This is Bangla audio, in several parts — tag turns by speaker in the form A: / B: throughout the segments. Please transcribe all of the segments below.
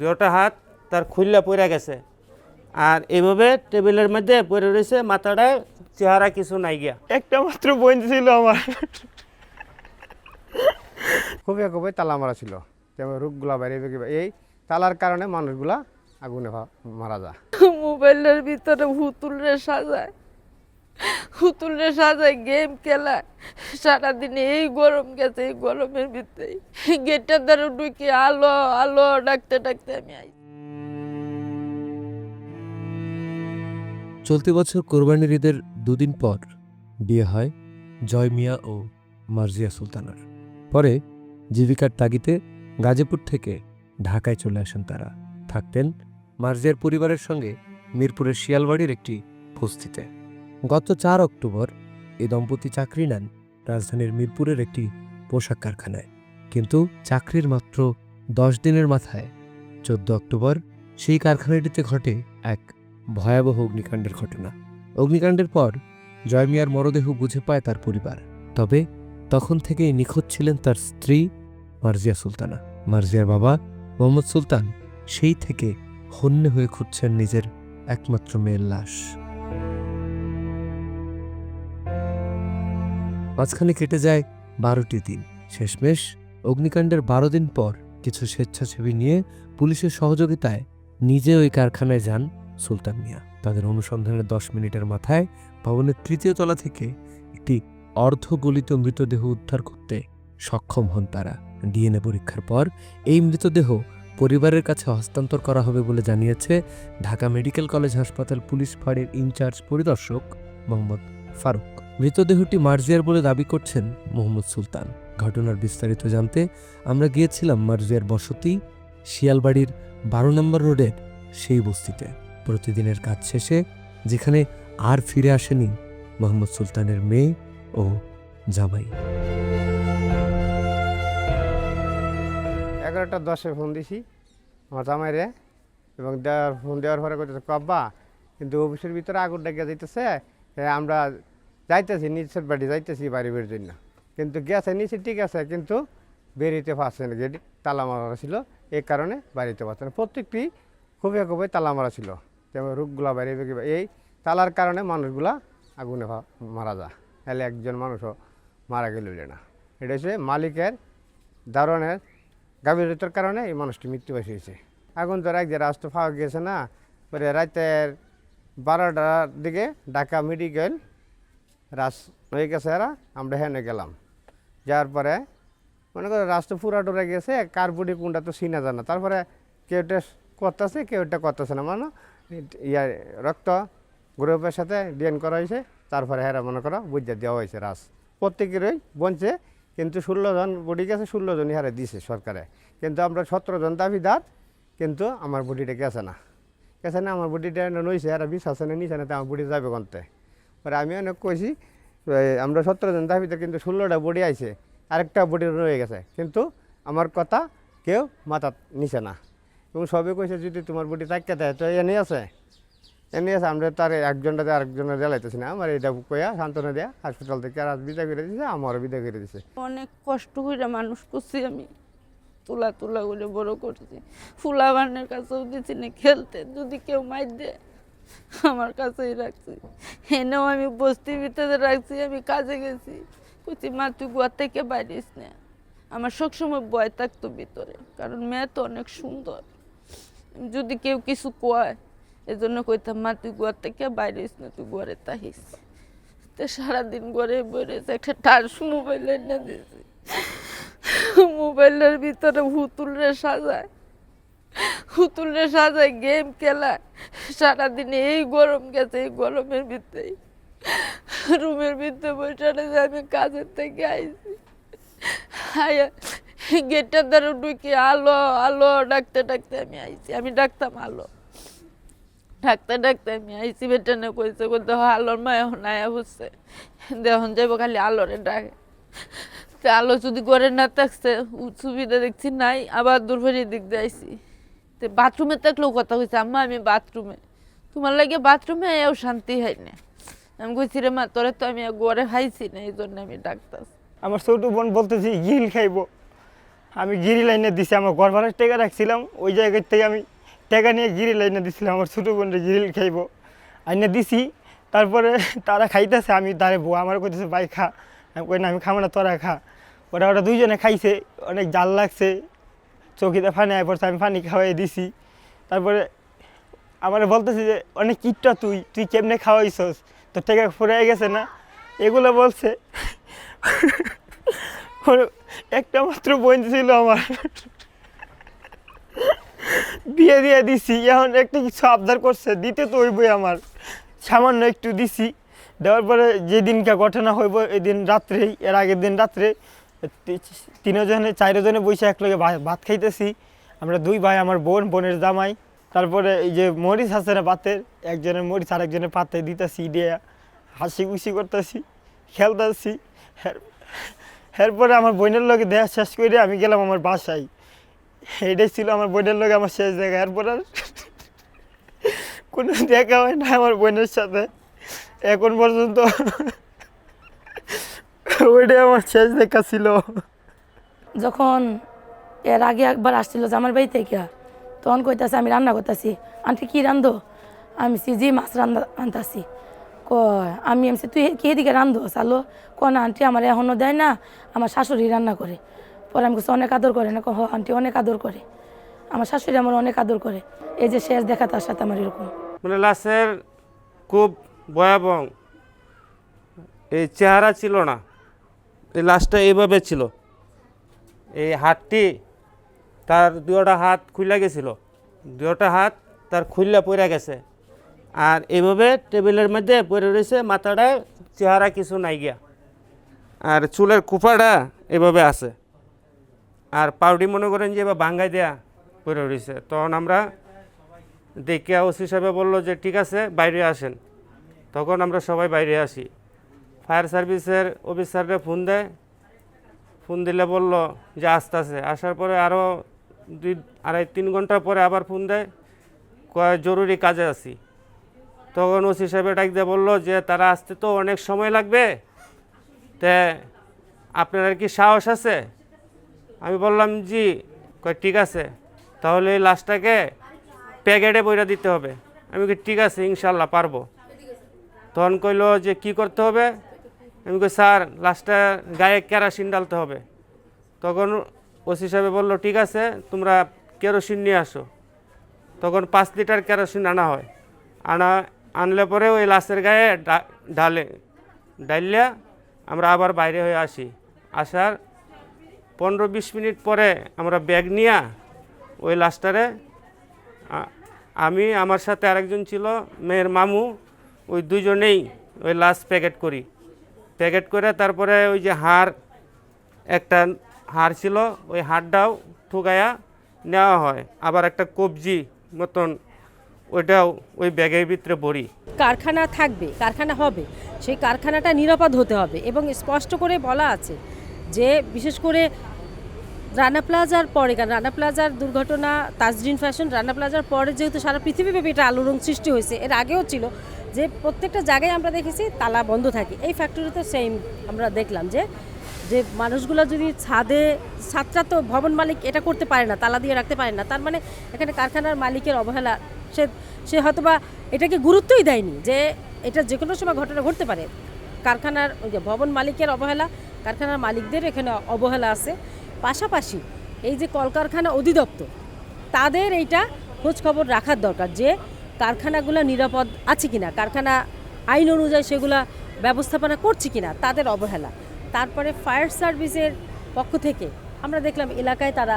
A: দুটা হাত তার খুললা পড়ে গেছে। আর এইভাবে টেবিলের মধ্যে পড়ে রয়েছে মাথাটায় চেহারা কিছু নাই গিয়া।
B: একটা মাত্র বোন ছিল আমার।
C: খুবই খুবই তালা মারা ছিল। তেমন রোগগুলা বাইরে এই তালার কারণে মানুষগুলা আগুনে মারা যায়।
D: মোবাইলের ভিতরে হুতুলরে সাজায়। হুতুলরে সাজায় গেম খেলায়। সারাদিনে এই গরম গেছে, এই গরমের ভিতরে গেটটার দ্বারা ঢুকে আলো আলো, ডাকতে ডাকতে আমি আই
E: চলতি বছর কোরবানির ঈদের দুদিন পর বিয়ে হয় জয় মিয়া ও মার্জিয়া সুলতানার। পরে জীবিকার তাগিতে গাজীপুর থেকে ঢাকায় চলে আসেন তারা। থাকতেন মার্জিয়ার পরিবারের সঙ্গে মিরপুরের শিয়ালবাড়ির একটি বস্তিতে। গত চার অক্টোবর এই দম্পতি চাকরি নেন রাজধানীর মিরপুরের একটি পোশাক কারখানায়। কিন্তু চাকরির মাত্র দশ দিনের মাথায় চোদ্দ অক্টোবর সেই কারখানাটিতে ঘটে এক ভয়াবহ অগ্নিকাণ্ডের ঘটনা। অগ্নিকাণ্ডের পর জয়মিয়ার মরদেহ বুঝে পায় তার পরিবার। তবে তখন থেকেই নিখোঁজ ছিলেন তার স্ত্রী মার্জিয়া সুলতানা। মার্জিয়ার বাবা মোহাম্মদ সুলতান সেই থেকে হন্যে হয়ে খুঁজছেন নিজের একমাত্র মেয়ের লাশ। মাঝখানে কেটে যায় বারোটি দিন। শেষমেশ অগ্নিকাণ্ডের বারো দিন পর কিছু স্বেচ্ছাসেবী নিয়ে পুলিশের সহযোগিতায় নিজে ওই কারখানায় যান সুলতান মিয়া। তাদের অনুসন্ধানের দশ মিনিটের মাথায় ভবনের তৃতীয় তলা থেকে একটি অর্ধগলিত মৃতদেহ উদ্ধার করতে সক্ষম হন তারা। ডিএনএ পরীক্ষার পর এই মৃতদেহ পরিবারের কাছে হস্তান্তর করা হবে বলে জানিয়েছে ঢাকা মেডিকেল কলেজ হাসপাতাল পুলিশ ফাঁড়ির ইনচার্জ পরিদর্শক মোহাম্মদ ফারুক। মৃতদেহটি মার্জিয়ার বলে দাবি করছেন মোহাম্মদ সুলতান। ঘটনার বিস্তারিত জানতে আমরা গিয়েছিলাম মার্জিয়ার বসতি, শিয়ালবাড়ির বারো নম্বর রোডের সেই বস্তিতে। প্রতিদিনের কাজ শেষে, যেখানে আর ফিরে আসেনি মোহাম্মদ সুলতানের মেয়ে ও জামাই।
C: এগারোটা দশে ফোন দিছি, আমার জামাইরে এবং দেওয়ার, ফোন দেওয়ার পরে করতেছে কব্বা, কিন্তু অফিসের ভিতরে আগুন ডাকিয়া যাইতেছে আমরা যাইতেছি নিচের বাড়ি যাইতেছি বাড়ি বের জন্য। কিন্তু গেছে, নিচে ঠিক আছে, কিন্তু বেরিতে পারছে না। গেট তালা মারা ছিল এই কারণে বাড়িতে পারছে না। প্রত্যেকটি খুবই খুবই তালা মারা ছিল। যেমন রোগগুলা বাইরে এই তালার কারণে মানুষগুলা আগুনে মারা যায়। তাহলে একজন মানুষও মারা গেল না। এটা হচ্ছে মালিকের দারোয়ানের গাভীরতার কারণে এই মানুষটি মৃত্যুবাসী হয়েছে। আগুন তো এক যে রাস্তা পাওয়া গেছে না। পরে রাতের বারোটার দিকে ঢাকা মেডিকেল রাস হয়ে গেছে এরা, আমরা হেনে গেলাম। যাওয়ার পরে মনে করো রাস্তা পুরা ডরে গেছে, কার বুড়ি কোনটা তো চিনা যায় না। তারপরে কেউ টেস্ট করতেছে, কেউ এটা করতেছে না। মানে ইয়া রক্ত গ্রুপের সাথে ডিএন করা হয়েছে, তারপরে হেরা মনে করো বুঝা দেওয়া হয়েছে রাস। প্রত্যেকেরই বনছে কিন্তু ষোলো জন বডি গেছে, ষোলো জনই হারে দিছে সরকারে। কিন্তু আমরা সতেরো জন দাবিদার, কিন্তু আমার বডিটা গেছে না। গেছে না, আমার বডিটা নইছে আর বিশ আছে না নিছে না আমার বডি যাবে কনতে। পরে আমি অনেক কইছি আমরা সতেরো জন দাবিদার কিন্তু ষোলোটা বডি আইছে, আরেকটা বডি রয়ে গেছে। কিন্তু আমার কথা কেউ মাথা নিছে না। এবং সবে কইছে, যদি তোমার বডি তাকিয়ে দেয়, তো এনে আছে। এনে আছে, আমরা তার একজনটা আরেকজনের জ্বালাইতেছি না। আমার এটা কইয়া সান্ত্বনা দেয়া হাসপাতাল থেকে আর বিদায় করে দিছে, আমারও বিদায় করে দিছে।
D: অনেক কষ্ট করে মানুষ করছি আমি। তুলা তুলা করে বড় করছি। ফুলা বানের কাছেও দিছি না, খেলতে যদি কেউ মাইর দেয়। আমার কাছেই রাখছি। এনেও আমি বস্তির ভিতরে রাখছি, আমি কাজে গেছি। কুচি মা, তুই গোয়া থেকে বাইরিস না। আমার সবসময় ভয় থাকতো ভিতরে, কারণ মেয়ে তো অনেক সুন্দর। যদি কেউ কিছু কয়, এজন্য কইতাম, মা, তুই গোয়ার থেকে বাইরিস না, তুই ঘরে তাহিস তো সারাদিন ঘরে বেড়েছে একটা টাচ মোবাইল এনে দিয়েছি। মোবাইলের ভিতরে হুতুলরে সাজায়। হুতুলরে সাজায় গেম খেলায় সারাদিনে এই গরম গেছে, এই গরমের ভিতরেই রুমের ভিতরে বসে আমি কাজের থেকে আইছি। আয়া গেটটার দ্বারা ঢুকে আলো আলো, ডাকতে ডাকতে আমি আইছি। আমি ডাকতাম আলো। ডাকতে ডাকতে আমি আইসি বেটানে কইছে কইতে আলোর মা এখন আয়া হচ্ছে। দেখুন যাইব খালি আলোরে ডাকে। আলো যদি করে না থাকছে, সুবিধা দেখছি নাই, আবার দুর্ভের দিক দিয়ে আইসি তো বাথরুমে থাকলেও কথা কইছে, আম্মা, আমি বাথরুমে। তোমার লাগে বাথরুমে এও শান্তি হয় না। আমি কইছি, রে মা, তোরে তো আমি ঘরে খাইছি না এই জন্য আমি ডাকতাম
B: আমার ছোট বোন বলতেছি গিল খাইবো। আমি গিরি লাইনে দিছি, আমার ঘর ভাড়ার টেকা রাখছিলাম, ওই জায়গার থেকে আমি টেকা নিয়ে গিরি লাইনে দিছিলাম, আমার ছোটো বোনরে গিরিল খাইবো। আইনে দিছি, তারপরে তারা খাইতেছে, আমি তারে বউ আমার কইতেছে, ভাই খা। আমি কই, না, আমি খাব না, তোরা খা। ওরা ওরা দুইজনে খাইছে, অনেক জাল লাগছে চৌকিতে ফানি আয় পড়ছে, আমি ফানি খাওয়াই দিছি। তারপরে আমার বলতেছে যে, অনেক কিটটা তুই তুই কেমনে খাওয়াইছস? তোর টেকা ফুরাই গেছে না? এগুলো বলছে। একটা মাত্র বোন ছিল আমার। বিয়ে দিয়ে দিছি। এখন একটা কিছু আবদার করছে, দিতে তো হইবই আমার। সামান্য একটু দিছি। দেওয়ার পরে যেদিনকে ঘটনা হইব এই দিন রাত্রেই, এর আগের দিন রাত্রে তিনজনে চারজনে বসে একলগে ভাত খাইতেছি। আমরা দুই ভাই, আমার বোন, বোনের জামাই। তারপরে এই যে মরিচ আছে না পাতের, একজনের মরিচ আরেকজনের পাতে দিতেছি, দিয়ে হাসি খুশি করতেছি, খেলতেছি। এরপরে আমার বোনের লগে দেয়া শেষ করে আমি গেলাম আমার বাসায়। এটাই ছিল আমার বোনের লগে আমার শেষ জায়গা এরপর আর কোনো দেখা হয় না আমার বোনের সাথে। এখন পর্যন্ত ওইটাই আমার শেষ দেখা ছিল।
F: যখন এর আগে একবার আসছিল যে আমার বাড়ি থেকে তখন কইতাছে আমি রান্না করতেছি। আন্টি কি রান্ধো? আমি সিজি মাছ রান্ধা আনতাছি কয় আমি এমসি তুই কি এদিকে রান্ধো চালো ক না আন্টি আমার এখনও দেয় না আমার শাশুড়ি রান্না করে। পরে আমি কিছু অনেক আদর করে। না কহ আন্টি অনেক আদর করে। আমার শাশুড়ি আমার অনেক আদর করে। এই যে শেষ দেখা তার সাথে আমার এরকম।
A: মানে লাশের খুব ভয়াবহ এই চেহারা ছিল না। এই লাশটা এইভাবে ছিল। এই হাতটি তার দুটা হাত খুলে গেছিল। দুটা হাত তার খুললা পড়ে গেছে। আর এইভাবে টেবিলের মধ্যে পড়ে রয়েছে, মাথাটা, চেহারা কিছু নাই গিয়া। আর চুলের কুপাটা এভাবে আছে। আর পাউডি মনে করেন যে এবার ভাঙ্গাই দেয়া পড়ে রয়েছে। তখন আমরা দেখে ওসি সাহেব বলল যে, ঠিক আছে, বাইরে আসেন। তখন আমরা সবাই বাইরে আসি। ফায়ার সার্ভিসের অফিসাররে ফোন দেয়। ফোন দিলে বলল যে আসতেছে আসার পরে আরও দুই, আড়াই, তিন ঘণ্টা পরে আবার ফোন দেয়, কয়, জরুরি কাজে আছি। তখন ওসি সাহেব ডাক দিয়ে বলল যে, তারা আসতে তো অনেক সময় লাগবে। তে, আপনার কি সাহস আছে? আমি বললাম, জি। কয়, ঠিক আছে। তাহলে এই লাশটাকে প্যাকেটে বইটা দিতে হবে। আমি ঠিক আছে, ইনশাল্লাহ পারব। তখন কইলো যে, কি করতে হবে? আমি কই, স্যার লাশটা গায়ে কেরাসিন ডালতে হবে। তখন ওসি সাহেব বলল, ঠিক আছে, তোমরা কেরোসিন নিয়ে আসো। তখন পাঁচ লিটার কেরোসিন আনা হয়। আনা, আনলে পরে ওই লাশের গায়ে ঢালে ডাইলিয়া আমরা আবার বাইরে হয়ে আসি। আসার পনেরো বিশ মিনিট পরে আমরা ব্যাগ নিয়ে ওই লাশটারে আ- আমি, আমার সাথে আরেকজন ছিল, মেয়ের মামু, ওই দুজনেই ওই লাশ প্যাকেট করি। প্যাকেট করে তারপরে ওই যে হাড়, একটা হাড় ছিল, ওই হাড়টাও ঠুকাইয়া নেওয়া হয়। আবার একটা কবজি মতন ওইটাও ওই ব্যাগের ভিতরে ভরি।
G: কারখানা থাকবে, কারখানা হবে। সেই কারখানাটা নিরাপদ হতে হবে এবং স্পষ্ট করে বলা আছে যে, বিশেষ করে রানা প্লাজার পরে, কারণ রানা প্লাজার দুর্ঘটনা, তাজরিন ফ্যাশন, রানা প্লাজার পরে যেহেতু সারা পৃথিবীব্যাপী এটা আলোড়ন সৃষ্টি হয়েছে, এর আগেও ছিল। যে প্রত্যেকটা জায়গায় আমরা দেখেছি তালা বন্ধ থাকে। এই ফ্যাক্টরিতে সেম আমরা দেখলাম যে যে মানুষগুলো যদি ছাদে ছাত্রা তো ভবন মালিক এটা করতে পারে না, তালা দিয়ে রাখতে পারে না, তার মানে এখানে কারখানার মালিকের অবহেলা, সে সে হয়তোবা এটাকে গুরুত্বই দেয়নি যে এটা যে কোনো সময় ঘটনা ঘটতে পারে। কারখানার ওই যে ভবন মালিকের অবহেলা, কারখানার মালিকদের এখানে অবহেলা আছে। পাশাপাশি এই যে কলকারখানা অধিদপ্তর, তাদের এইটা খোঁজ খবর রাখার দরকার যে কারখানাগুলো নিরাপদ আছে কিনা, কারখানা আইন অনুযায়ী সেগুলা ব্যবস্থাপনা করছে কিনা, তাদের অবহেলা। তারপরে ফায়ার সার্ভিসের পক্ষ থেকে আমরা দেখলাম এলাকায় তারা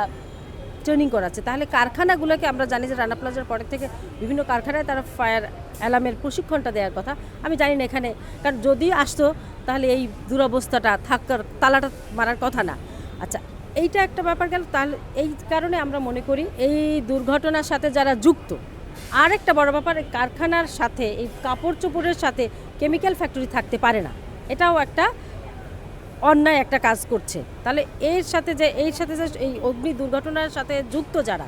G: ট্রেনিং করাচ্ছে। তাহলে কারখানাগুলোকে আমরা জানি যে রানা প্লাজার পরের থেকে বিভিন্ন কারখানায় তারা ফায়ার অ্যালার্মের প্রশিক্ষণটা দেওয়ার কথা। আমি জানি না এখানে, কারণ যদি আসতো তাহলে এই দুরবস্থাটা থাকার তালাটা মারার কথা না। আচ্ছা এইটা একটা ব্যাপার গেল। তাহলে এই কারণে আমরা মনে করি এই দুর্ঘটনার সাথে যারা যুক্ত আর একটা বড় ব্যাপার, কারখানার সাথে, এই কাপড় চোপড়ের সাথে কেমিক্যাল ফ্যাক্টরি থাকতে পারে না। এটাও একটা অন্যায় একটা কাজ করছে। তাহলে এর সাথে যে, এর সাথে যে, এই অগ্নি দুর্ঘটনার সাথে যুক্ত যারা,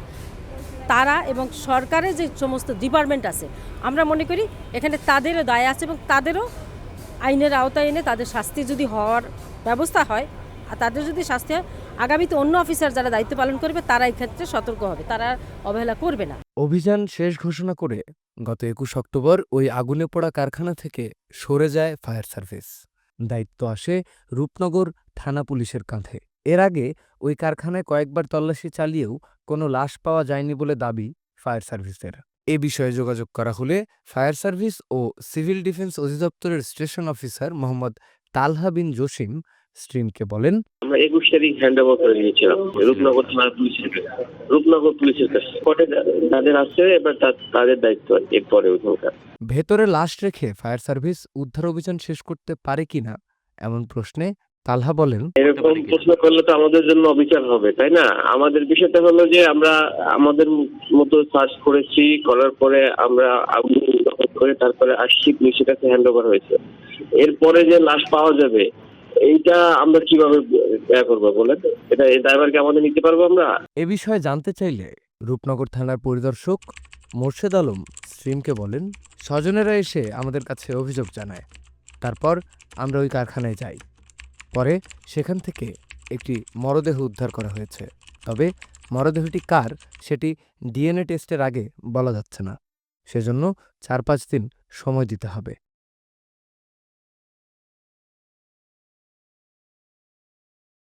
G: তারা এবং সরকারের যে সমস্ত ডিপার্টমেন্ট আছে, আমরা মনে করি এখানে তাদেরও দায় আছে এবং তাদেরও আইনের আওতায় এনে তাদের শাস্তি যদি হওয়ার ব্যবস্থা হয়, আর তাদের যদি শাস্তি হয় আগামীতে অন্য অফিসার যারা দায়িত্ব পালন করবে, তারা এই ক্ষেত্রে সতর্ক হবে। তারা অবহেলা করবে না।
E: অভিযান শেষ ঘোষণা করে গত একুশ অক্টোবর ওই আগুনে পোড়া কারখানা থেকে সরে যায় ফায়ার সার্ভিস। দায়িত্ব আসে রূপনগর থানা পুলিশের কাঁধে। এর আগে ওই কারখানায় কয়েকবার তল্লাশি চালিয়েও কোনো লাশ পাওয়া যায়নি বলে দাবি ফায়ার সার্ভিসের। এ বিষয়ে যোগাযোগ করা হলে ফায়ার সার্ভিস ও সিভিল ডিফেন্স অধিদপ্তরের স্টেশন অফিসার মোহাম্মদ তালহা বিন জসিম স্ট্রিমকে বলেন।
H: আমরা একুশ তারিখ হ্যান্ড ওভার করে দিয়েছিলাম। রূপনগর থানার পুলিশের কাছে। রূপনগর পুলিশের কাছে। কোর্টে যাদের আছে এবার তাদের দায়িত্ব এরপরে ওখানকার।
E: ভেতরে লাশ রেখে ফায়ার সার্ভিস উদ্ধার অভিযান শেষ করতে পারে কিনা এমন প্রশ্নে তালহা বলেন।
H: এরকম প্রশ্ন করলে তো আমাদের জন্য অবিচার হবে তাই না? আমাদের বিষয়টা হলো যে আমরা আমাদের মতো সার্চ করেছি করার পরে আমরা আগুন করে তারপরে আসছি পুলিশের কাছে হ্যান্ড ওভার হয়েছে। এরপরে যে লাশ পাওয়া যাবে এইটা আমরা কীভাবে করব বলেন? এটা, এই ড্রাইভারকে আমাদের নিতে পারব আমরা?
E: এ বিষয়ে জানতে চাইলে রূপনগর থানার পরিদর্শক মোর্শেদ আলম স্ট্রিমকে বলেন, স্বজনেরা এসে আমাদের কাছে অভিযোগ জানায়। তারপর আমরা ওই কারখানায় যাই। পরে সেখান থেকে একটি মরদেহ উদ্ধার করা হয়েছে। তবে মরদেহটি কার সেটি ডিএনএ টেস্টের আগে বলা যাচ্ছে না। সেজন্য চার পাঁচ দিন সময় দিতে হবে।